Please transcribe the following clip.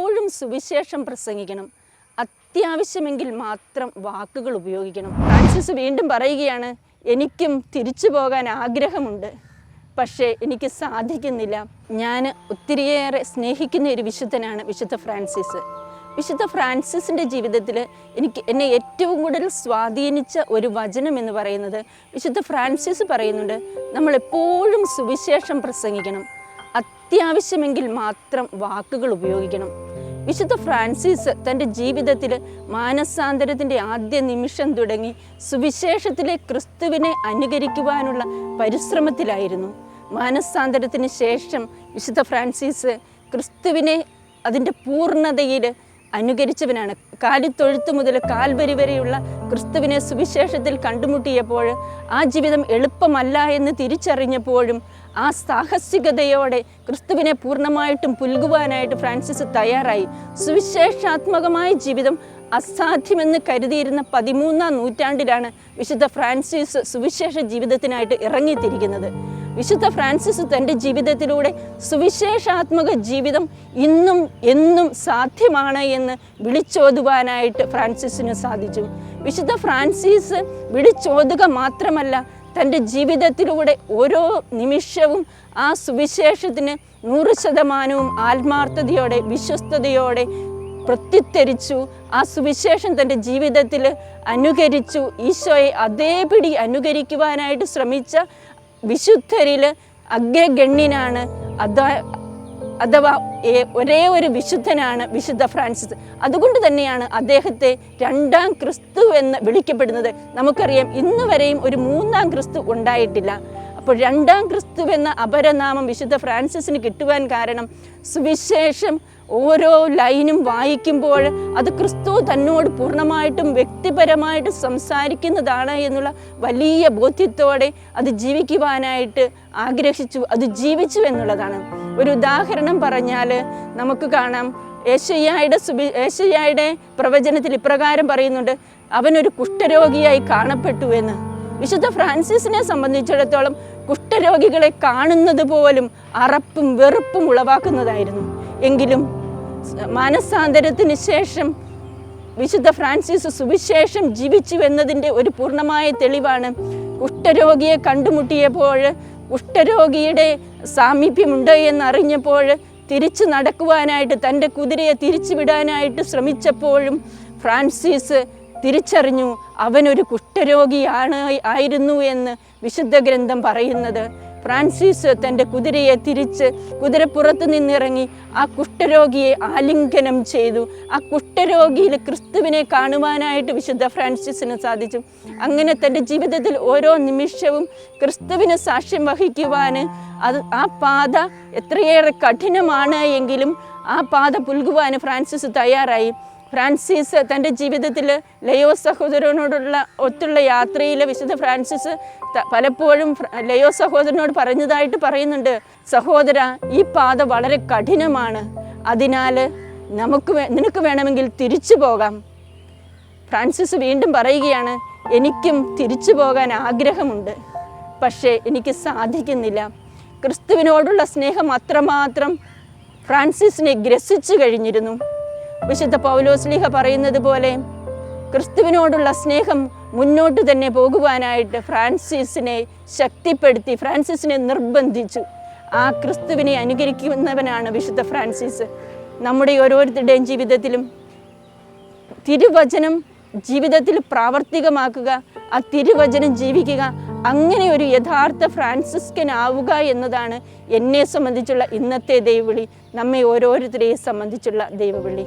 നമ്മളെപ്പോഴും സുവിശേഷം പ്രസംഗിക്കണം. അത്യാവശ്യമെങ്കിൽ മാത്രം വാക്കുകൾ ഉപയോഗിക്കണം. ഫ്രാൻസിസ് വീണ്ടും പറയുകയാണ് എനിക്കും തിരിച്ചു പോകാൻ ആഗ്രഹമുണ്ട്. പക്ഷേ എനിക്ക് സാധിക്കുന്നില്ല. ഞാൻ ഒത്തിരിയേറെ സ്നേഹിക്കുന്ന ഒരു വിശുദ്ധനാണ് വിശുദ്ധ ഫ്രാൻസിസ് വിശുദ്ധ ഫ്രാൻസിസിന്റെ ജീവിതത്തിൽ എനിക്ക് എന്നെ ഏറ്റവും കൂടുതൽ സ്വാധീനിച്ച ഒരു വചനം എന്ന് പറയുന്നത് വിശുദ്ധ ഫ്രാൻസിസ് പറയുന്നുണ്ട് നമ്മൾ എപ്പോഴും സുവിശേഷം പ്രസംഗിക്കണം. അത്യാവശ്യമെങ്കിൽ മാത്രം വാക്കുകൾ ഉപയോഗിക്കണം. വിശുദ്ധ ഫ്രാൻസിസ് തന്റെ ജീവിതത്തിൽ മാനസാന്തരത്തിന്റെ ആദ്യ നിമിഷം തുടങ്ങി സുവിശേഷത്തിലെ ക്രിസ്തുവിനെ അനുകരിക്കുവാനുള്ള പരിശ്രമത്തിലായിരുന്നു. മാനസാന്തരത്തിന് ശേഷം വിശുദ്ധ ഫ്രാൻസിസ് ക്രിസ്തുവിനെ അതിന്റെ പൂർണതയിൽ അനുകരിച്ചവനാണ്. കാലിത്തൊഴുത്ത് മുതൽ കാൽവരി വരെയുള്ള ക്രിസ്തുവിനെ സുവിശേഷത്തിൽ കണ്ടുമുട്ടിയപ്പോൾ ആ ജീവിതം എളുപ്പമല്ല എന്ന് തിരിച്ചറിഞ്ഞപ്പോഴും ആ സാഹസികതയോടെ ക്രിസ്തുവിനെ പൂർണമായിട്ടും പുൽകുവാനായിട്ട് ഫ്രാൻസിസ് തയ്യാറായി. സുവിശേഷാത്മകമായ ജീവിതം അസാധ്യമെന്ന് കരുതിയിരുന്ന പതിമൂന്നാം നൂറ്റാണ്ടിലാണ് വിശുദ്ധ ഫ്രാൻസിസ് സുവിശേഷ ജീവിതത്തിനായിട്ട് ഇറങ്ങിത്തിരിക്കുന്നത്. വിശുദ്ധ ഫ്രാൻസിസ് തന്റെ ജീവിതത്തിലൂടെ സുവിശേഷാത്മക ജീവിതം ഇന്നും എന്നും സാധ്യമാണ് എന്ന് വിളിച്ചോതുവാനായിട്ട് ഫ്രാൻസിസിന് സാധിച്ചു. വിശുദ്ധ ഫ്രാൻസിസ് വിളിച്ചോതുക മാത്രമല്ല തന്റെ ജീവിതത്തിലൂടെ ഓരോ നിമിഷവും ആ സുവിശേഷത്തിന് നൂറ് ശതമാനവും ആത്മാർത്ഥതയോടെ വിശ്വസ്തയോടെ പ്രത്യുത്തരിച്ചു. ആ സുവിശേഷം തന്റെ ജീവിതത്തിൽ അനുകരിച്ചു. ഈശോയെ അതേപിടി അനുകരിക്കുവാനായിട്ട് ശ്രമിച്ച വിശുദ്ധരിൽ അഗ്രഗണ്യനാണ് അഥവാ ഒരേ ഒരു വിശുദ്ധനാണ് വിശുദ്ധ ഫ്രാൻസിസ്. അതുകൊണ്ട് തന്നെയാണ് അദ്ദേഹത്തെ രണ്ടാം ക്രിസ്തു എന്ന് വിളിക്കപ്പെടുന്നത്. നമുക്കറിയാം ഇന്ന് വരെയും ഒരു മൂന്നാം ക്രിസ്തു ഉണ്ടായിട്ടില്ല. അപ്പോൾ രണ്ടാം ക്രിസ്തു എന്ന അപരനാമം വിശുദ്ധ ഫ്രാൻസിസിന് കിട്ടുവാൻ കാരണം സുവിശേഷം ഓരോ ലൈനും വായിക്കുമ്പോൾ അത് ക്രിസ്തു തന്നോട് പൂർണമായിട്ടും വ്യക്തിപരമായിട്ട് സംസാരിക്കുന്നതാണ് എന്നുള്ള വലിയ ബോധ്യത്തോടെ അത് ജീവിക്കുവാനായിട്ട് ആഗ്രഹിച്ചു അത് ജീവിച്ചു എന്നുള്ളതാണ്. ഒരു ഉദാഹരണം പറഞ്ഞാൽ നമുക്ക് കാണാം ഏഷ്യയുടെ സുബി ഏഷ്യയുടെ പ്രവചനത്തിൽ ഇപ്രകാരം പറയുന്നുണ്ട് അവനൊരു കുഷ്ഠരോഗിയായി കാണപ്പെട്ടു എന്ന്. വിശുദ്ധ ഫ്രാൻസിസിനെ സംബന്ധിച്ചിടത്തോളം കുഷ്ഠരോഗികളെ കാണുന്നത് പോലും അറപ്പും വെറുപ്പും ഉളവാക്കുന്നതായിരുന്നു. എങ്കിലും മാനസാന്തരത്തിന് ശേഷം വിശുദ്ധ ഫ്രാൻസിസ് സുവിശേഷം ജീവിച്ചു എന്നതിന്റെ ഒരു പൂർണമായ തെളിവാണ് കുഷ്ഠരോഗിയെ കണ്ടുമുട്ടിയപ്പോൾ കുഷ്ഠരോഗിയുടെ സാമീപ്യമുണ്ട് എന്നറിഞ്ഞപ്പോൾ തിരിച്ചു നടക്കുവാനായിട്ട് തന്റെ കുതിരയെ തിരിച്ചുവിടാനായിട്ട് ശ്രമിച്ചപ്പോഴും ഫ്രാൻസിസ് തിരിച്ചറിഞ്ഞു അവനൊരു കുഷ്ഠരോഗിയാണ് ആയിരുന്നു എന്ന് വിശുദ്ധ ഗ്രന്ഥം പറയുന്നത്. ഫ്രാൻസിസ് തന്റെ കുതിരയെ തിരിച്ച് കുതിരപ്പുറത്ത് നിന്നിറങ്ങി ആ കുഷ്ഠരോഗിയെ ആലിംഗനം ചെയ്തു. ആ കുഷ്ഠരോഗിയിൽ ക്രിസ്തുവിനെ കാണുവാനായിട്ട് വിശുദ്ധ ഫ്രാൻസിസിന് സാധിച്ചു. അങ്ങനെ തന്റെ ജീവിതത്തിൽ ഓരോ നിമിഷവും ക്രിസ്തുവിന് സാക്ഷ്യം വഹിക്കുവാൻ അത് ആ പാത എത്രയേറെ കഠിനമാണ് എങ്കിലും ആ പാത പുൽകുവാൻ ഫ്രാൻസിസ് തയ്യാറായി. ഫ്രാൻസിസ് തന്റെ ജീവിതത്തിൽ ലയോ സഹോദരനോടുള്ള ഒത്തുള്ള യാത്രയിൽ വിശുദ്ധ ഫ്രാൻസിസ് പലപ്പോഴും ലയോ സഹോദരനോട് പറഞ്ഞതായിട്ട് പറയുന്നുണ്ട് സഹോദര ഈ പാത വളരെ കഠിനമാണ്. അതിനാൽ നമുക്ക് നിനക്ക് വേണമെങ്കിൽ തിരിച്ചു പോകാം. ഫ്രാൻസിസ് വീണ്ടും പറയുകയാണ് എനിക്കും തിരിച്ചു പോകാൻ ആഗ്രഹമുണ്ട് പക്ഷേ എനിക്ക് സാധിക്കുന്നില്ല. ക്രിസ്തുവിനോടുള്ള സ്നേഹം അത്രമാത്രം ഫ്രാൻസിസിനെ ഗ്രസിച്ചു കഴിഞ്ഞിരുന്നു. വിശുദ്ധ പൗലോസ്ലിഹ പറയുന്നത് പോലെ ക്രിസ്തുവിനോടുള്ള സ്നേഹം മുന്നോട്ട് തന്നെ പോകുവാനായിട്ട് ഫ്രാൻസിസിനെ ശക്തിപ്പെടുത്തി ഫ്രാൻസിസിനെ നിർബന്ധിച്ചു. ആ ക്രിസ്തുവിനെ അനുകരിക്കുന്നവനാണ് വിശുദ്ധ ഫ്രാൻസിസ്. നമ്മുടെ ഓരോരുത്തരുടെയും ജീവിതത്തിലും തിരുവചനം ജീവിതത്തിൽ പ്രാവർത്തികമാക്കുക ആ തിരുവചനം ജീവിക്കുക അങ്ങനെ ഒരു യഥാർത്ഥ ഫ്രാൻസിസ്കൻ ആവുക എന്നതാണ് എന്നെ സംബന്ധിച്ചുള്ള ഇന്നത്തെ ദൈവവിളി നമ്മെ ഓരോരുത്തരെയും സംബന്ധിച്ചുള്ള ദൈവവിളി.